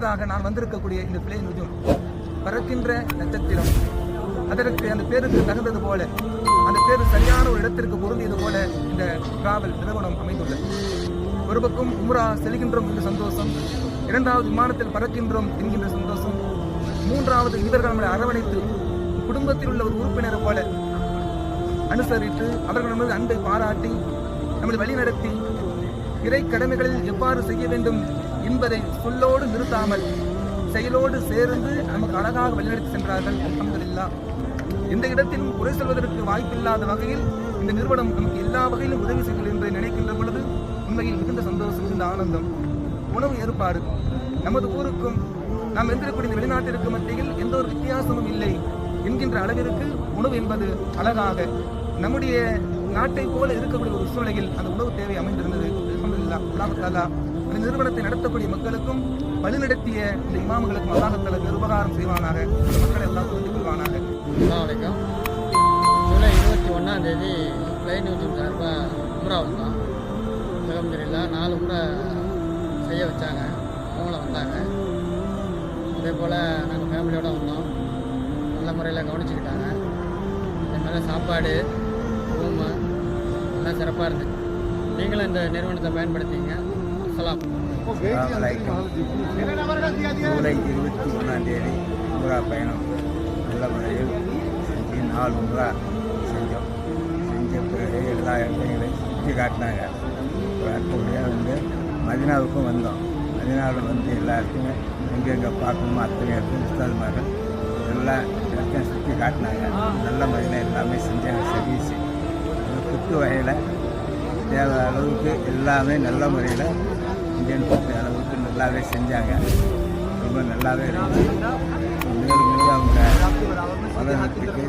அடுத்ததாக நான் வந்திருக்கக்கூடிய இந்த பிளே நுஜும் பறக்கின்ற நட்சத்திரம். அதற்கு அந்த பேருக்கு தகுந்தது போல அந்த பேரு சரியான ஒரு இடத்திற்கு பொருந்தியது போல இந்த டிராவல் நிறுவனம் அமைந்துள்ளது. ஒரு பக்கம் உம்ரா செல்கின்றோம் என்ற சந்தோஷம் இரண்டாவது விமானத்தில் பறக்கின்றோம் என்கின்ற சந்தோஷம் மூன்றாவது இவர்கள் நம்மளை அரவணைத்து குடும்பத்தில் உள்ள ஒரு உறுப்பினர் போல அனுசரித்து அவர்கள் நமது அன்பை பாராட்டி நம்மளை வழிநடத்தி இறை கடமைகளில் எவ்வாறு செய்ய வேண்டும் என்பதை சொல்லோடு நிறுத்தாமல் செயலோடு சேர்ந்து நமக்கு அழகாக வழிநடத்தி சென்றார்கள். அல்ஹம்துலில்லாஹ் இந்த இடத்திலும் குறை சொல்வதற்கு வாய்ப்பில்லாத வகையில் இந்த நிறுவனம் நமக்கு எல்லா வகையிலும் உதவி செய்கிறது என்று நினைக்கின்ற பொழுது உண்மையில் மிகுந்த சந்தோஷம் மிகுந்த ஆனந்தம். உணவு ஏற்பாடு. நமது ஊருக்கும் நாம் எந்திரக்கூடிய இந்த வெளிநாட்டிற்கு மத்தியில் எந்த ஒரு வித்தியாசமும் இல்லை என்கின்ற அளவிற்கு உணவு என்பது அழகாக நம்முடைய நாட்டை போல இருக்கக்கூடிய ஒரு சூழ்நிலையில் அந்த உணவு தேவை அமைந்திருந்தது. அல்லாஹத்தாலா இந்த நிறுவனத்தை நடத்தக்கூடிய மக்களுக்கும் வழிநடத்திய இந்த இமாம்களுக்கும் அல்லாஹத்தாலா நிர்வகாரம் செய்வானாக. மக்களை எல்லாம் புரிந்து கொள்வானாக. அஸ்ஸலாமு ஜூலை இருபத்தி ஒன்றாம் தேதி பிளைன் நியூஸ் சார்பாக உம்ரா வந்தோம். அலமதுல்லா நாலு முறை செய்ய வச்சாங்க. அவங்களும் வந்தாங்க. அதே போல் நாங்கள் ஃபேமிலியோடு வந்தோம். நல்ல முறையில் கவனிச்சுக்கிட்டாங்க. அதே மாதிரி சாப்பாடு ரூமு எல்லாம் சிறப்பாக இருந்துச்சு. நீங்களும் இந்த நிறுவனத்தை பயன்படுத்திங்க. அஸ்ஸலாம் ஜூலை இருபத்தி ஒன்றாம் தேதி உம்ரா பயணம். நல்ல முறையில் நாள் உம்ரா செஞ்சோம். செஞ்ச பிறகு எல்லா இடங்களையும் சுற்றி காட்டினாங்க. ஒரு வந்து மதினாவுக்கும் வந்தோம். மதினாவில் வந்து எல்லாருக்குமே எங்கெங்கே பார்க்கணுமோ அத்தனை இடத்துலையும் உஸ்தாதுமார்கள் எல்லா இடத்தையும் சுற்றி காட்டினாங்க. நல்ல முறையில் எல்லாமே செஞ்சாங்க சர்வீஸு குத்து வகையில் தேவை அளவுக்கு எல்லாமே நல்ல முறையில் இந்தியன் ஃபுட் அளவுக்கு நல்லாவே செஞ்சாங்க. ரொம்ப நல்லாவே இருந்துச்சு மேலும் மேலும் அவங்க வளர்கிறதுக்கு